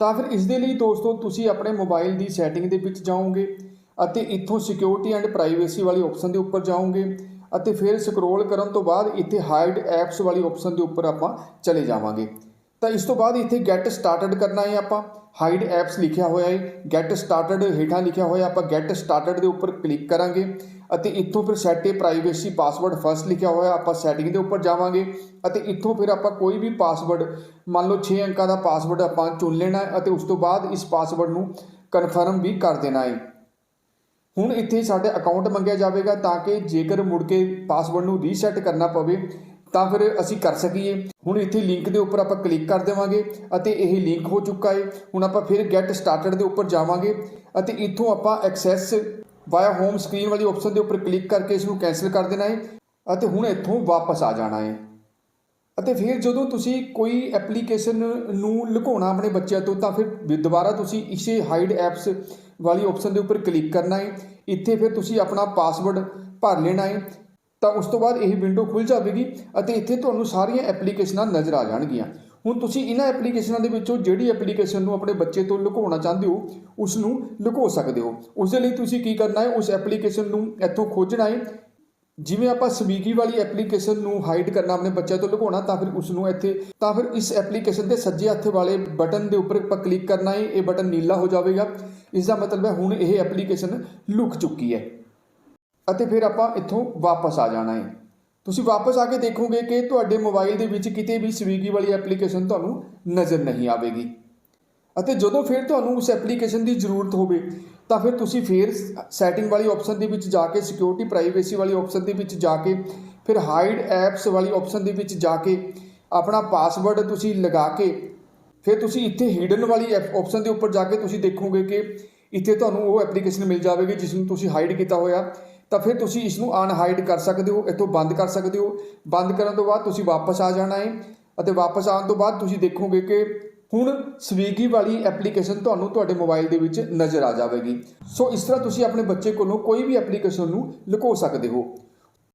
ਤਾਂ ਫਿਰ ਇਸ ਦੇ ਲਈ ਦੋਸਤੋ ਤੁਸੀਂ ਆਪਣੇ ਮੋਬਾਈਲ ਦੀ ਸੈਟਿੰਗ ਦੇ ਵਿੱਚ ਜਾਓਗੇ ਅਤੇ ਇੱਥੋਂ ਸਿਕਿਉਰਿਟੀ ਐਂਡ ਪ੍ਰਾਈਵੇਸੀ ਵਾਲੀ ਆਪਸ਼ਨ ਦੇ ਉੱਪਰ ਜਾਓਗੇ ਅਤੇ ਫਿਰ ਸਕਰੋਲ ਕਰਨ ਤੋਂ ਬਾਅਦ ਇੱਥੇ ਹਾਈਡ ਐਪਸ ਵਾਲੀ ਆਪਸ਼ਨ ਦੇ ਉੱਪਰ ਆਪਾਂ ਚਲੇ ਜਾਵਾਂਗੇ। ਤਾਂ ਇਸ ਤੋਂ ਬਾਅਦ ਇੱਥੇ ਗੈਟ ਸਟਾਰਟਡ ਕਰਨਾ ਹੈ ਆਪਾਂ। ਹਾਈਡ ਐਪਸ ਲਿਖਿਆ ਹੋਇਆ ਹੈ। ਗੈਟ ਸਟਾਰਟਡ ਹੇਠਾਂ ਲਿਖਿਆ ਹੋਇਆ ਆਪਾਂ ਗੈਟ ਸਟਾਰਟਡ ਦੇ ਉੱਪਰ ਕਲਿੱਕ ਕਰਾਂਗੇ। ਅਤੇ ਇੱਥੋਂ ਫਿਰ set a privacy password first ਲਿਖਿਆ ਹੋਇਆ, ਆਪਾਂ ਸੈਟਿੰਗ ਦੇ ਉੱਪਰ ਜਾਵਾਂਗੇ ਅਤੇ ਇੱਥੋਂ ਫਿਰ ਆਪਾਂ ਕੋਈ ਵੀ ਪਾਸਵਰਡ ਮੰਨ ਲਓ 6 ਅੰਕਾਂ ਦਾ ਪਾਸਵਰਡ ਆਪਾਂ ਚੁਣ ਲੈਣਾ ਹੈ ਅਤੇ ਉਸ ਤੋਂ ਬਾਅਦ ਇਸ ਪਾਸਵਰਡ ਨੂੰ ਕਨਫਰਮ ਵੀ ਕਰ ਦੇਣਾ ਹੈ। ਹੁਣ ਇੱਥੇ ਸਾਡੇ ਅਕਾਊਂਟ ਮੰਗਿਆ ਜਾਵੇਗਾ ਤਾਂ ਕਿ ਜੇਕਰ ਮੁੜ ਕੇ ਪਾਸਵਰਡ ਨੂੰ ਰੀਸੈਟ ਕਰਨਾ ਪਵੇ, ਤਾਂ ਫਿਰ ਅਸੀਂ ਕਰ ਸਕੀਏ। ਹੁਣ ਇੱਥੇ ਲਿੰਕ ਦੇ ਉੱਪਰ ਆਪਾਂ ਕਲਿੱਕ ਕਰ ਦੇਵਾਂਗੇ ਅਤੇ ਇਹ ਲਿੰਕ ਹੋ ਚੁੱਕਾ ਹੈ। ਹੁਣ ਆਪਾਂ ਫਿਰ ਗੈਟ ਸਟਾਰਟਡ ਦੇ ਉੱਪਰ ਜਾਵਾਂਗੇ ਅਤੇ ਇੱਥੋਂ ਆਪਾਂ ਐਕਸੈਸ ਵਾਇਆ ਹੋਮ ਸਕਰੀਨ ਵਾਲੀ ਆਪਸ਼ਨ ਦੇ ਉੱਪਰ ਕਲਿੱਕ ਕਰਕੇ ਇਸ ਨੂੰ ਕੈਨਸਲ ਕਰ ਦੇਣਾ ਹੈ ਅਤੇ ਹੁਣ ਇੱਥੋਂ ਵਾਪਸ ਆ ਜਾਣਾ ਹੈ। ਅਤੇ ਫਿਰ ਜਦੋਂ ਤੁਸੀਂ ਕੋਈ ਐਪਲੀਕੇਸ਼ਨ ਨੂੰ ਲੁਕਾਉਣਾ ਆਪਣੇ ਬੱਚਿਆਂ ਤੋਂ, ਤਾਂ ਫਿਰ ਦੁਬਾਰਾ ਤੁਸੀਂ ਇਸੇ ਹਾਈਡ ਐਪਸ ਵਾਲੀ ਆਪਸ਼ਨ ਦੇ ਉੱਪਰ ਕਲਿੱਕ ਕਰਨਾ ਹੈ। ਇੱਥੇ ਫਿਰ ਤੁਸੀਂ ਆਪਣਾ ਪਾਸਵਰਡ ਭਰ ਲੈਣਾ ਹੈ। ਤਾਂ ਉਸ ਤੋਂ ਬਾਅਦ ਇਹ ਵਿੰਡੋ ਖੁੱਲ ਜਾਵੇਗੀ ਅਤੇ ਇੱਥੇ ਤੁਹਾਨੂੰ ਸਾਰੀਆਂ ਐਪਲੀਕੇਸ਼ਨਾਂ ਨਜ਼ਰ ਆ ਜਾਣਗੀਆਂ। ਹੁਣ ਤੁਸੀਂ ਇਹਨਾਂ ਐਪਲੀਕੇਸ਼ਨਾਂ ਦੇ ਵਿੱਚੋਂ ਜਿਹੜੀ ਐਪਲੀਕੇਸ਼ਨ ਨੂੰ ਆਪਣੇ ਬੱਚੇ ਤੋਂ ਲੁਕਾਉਣਾ ਚਾਹੁੰਦੇ ਹੋ ਉਸ ਨੂੰ ਲੁਕੋ ਸਕਦੇ ਹੋ। ਉਸ ਦੇ ਲਈ ਤੁਸੀਂ ਕੀ ਕਰਨਾ ਹੈ, ਉਸ ਐਪਲੀਕੇਸ਼ਨ ਨੂੰ ਇੱਥੋਂ ਖੋਜਣਾ ਹੈ। ਜਿਵੇਂ ਆਪਾਂ ਸਵੀਗੀ ਵਾਲੀ ਐਪਲੀਕੇਸ਼ਨ ਨੂੰ ਹਾਈਡ ਕਰਨਾ, ਆਪਣੇ ਬੱਚਿਆਂ ਤੋਂ ਲੁਕਾਉਣਾ, ਤਾਂ ਫਿਰ ਉਸ ਨੂੰ ਇੱਥੇ, ਤਾਂ ਫਿਰ ਇਸ ਐਪਲੀਕੇਸ਼ਨ ਦੇ ਸੱਜੇ ਹੱਥ ਵਾਲੇ ਬਟਨ ਦੇ ਉੱਪਰ ਆਪਾਂ ਕਲਿੱਕ ਕਰਨਾ ਹੈ, ਇਹ ਬਟਨ ਨੀਲਾ ਹੋ ਜਾਵੇਗਾ। ਇਸ ਦਾ ਮਤਲਬ ਹੈ, ਹੁਣ ਇਹ ਐਪਲੀਕੇਸ਼ਨ ਲੁਕ ਚੁੱਕੀ ਹੈ। ਅਤੇ ਫਿਰ ਆਪਾਂ ਇੱਥੋਂ ਵਾਪਸ ਆ ਜਾਣਾ ਹੈ। ਤੁਸੀਂ ਵਾਪਸ ਆ ਕੇ ਦੇਖੋਗੇ ਕਿ ਤੁਹਾਡੇ ਮੋਬਾਈਲ ਦੇ ਵਿੱਚ ਕਿਤੇ ਵੀ ਸਵੀਗੀ ਵਾਲੀ ਐਪਲੀਕੇਸ਼ਨ ਤੁਹਾਨੂੰ ਨਜ਼ਰ ਨਹੀਂ ਆਵੇਗੀ। ਅਤੇ ਜਦੋਂ ਫਿਰ ਤੁਹਾਨੂੰ ਉਸ ਐਪਲੀਕੇਸ਼ਨ ਦੀ ਜ਼ਰੂਰਤ ਹੋਵੇ, ਤਾਂ ਫਿਰ ਤੁਸੀਂ ਫਿਰ ਸੈਟਿੰਗ ਵਾਲੀ ਆਪਸ਼ਨ ਦੇ ਵਿੱਚ ਜਾ ਕੇ, ਸਿਕਿਉਰਿਟੀ, ਪ੍ਰਾਈਵੇਸੀ ਵਾਲੀ ਆਪਸ਼ਨ ਦੇ ਵਿੱਚ ਜਾ ਕੇ, ਫਿਰ ਹਾਈਡ ਐਪਸ ਵਾਲੀ ਆਪਸ਼ਨ ਦੇ ਵਿੱਚ ਜਾ ਕੇ, ਆਪਣਾ ਪਾਸਵਰਡ ਤੁਸੀਂ ਲਗਾ ਕੇ, ਫਿਰ ਤੁਸੀਂ ਇੱਥੇ ਹਿਡਨ ਵਾਲੀ ਆਪਸ਼ਨ ਦੇ ਉੱਪਰ ਜਾ ਕੇ ਤੁਸੀਂ ਦੇਖੋਗੇ ਕਿ ਇੱਥੇ ਤੁਹਾਨੂੰ ਉਹ ਐਪਲੀਕੇਸ਼ਨ ਮਿਲ ਜਾਵੇਗੀ, ਜਿਸ ਨੂੰ ਤੁਸੀਂ ਹਾਈਡ ਕੀਤਾ ਹੋਇਆ। ਤਾਂ ਫਿਰ ਤੁਸੀਂ ਇਸ ਨੂੰ ਅਨਹਾਈਡ ਕਰ ਸਕਦੇ ਹੋ, ਇੱਥੋਂ ਬੰਦ ਕਰ ਸਕਦੇ ਹੋ। ਬੰਦ ਕਰਨ ਤੋਂ ਬਾਅਦ ਤੁਸੀਂ ਵਾਪਸ ਆ ਜਾਣਾ ਹੈ ਅਤੇ ਵਾਪਸ ਆਉਣ ਤੋਂ ਬਾਅਦ ਤੁਸੀਂ ਦੇਖੋਗੇ ਕਿ ਹੁਣ ਸਵੀਗੀ ਵਾਲੀ ਐਪਲੀਕੇਸ਼ਨ ਤੁਹਾਨੂੰ ਤੁਹਾਡੇ ਮੋਬਾਈਲ ਦੇ ਵਿੱਚ ਨਜ਼ਰ ਆ ਜਾਵੇਗੀ। ਸੋ ਇਸ ਤਰ੍ਹਾਂ ਤੁਸੀਂ ਆਪਣੇ ਬੱਚੇ ਕੋਲੋਂ ਕੋਈ ਵੀ ਐਪਲੀਕੇਸ਼ਨ ਨੂੰ ਲੁਕੋ ਸਕਦੇ ਹੋ।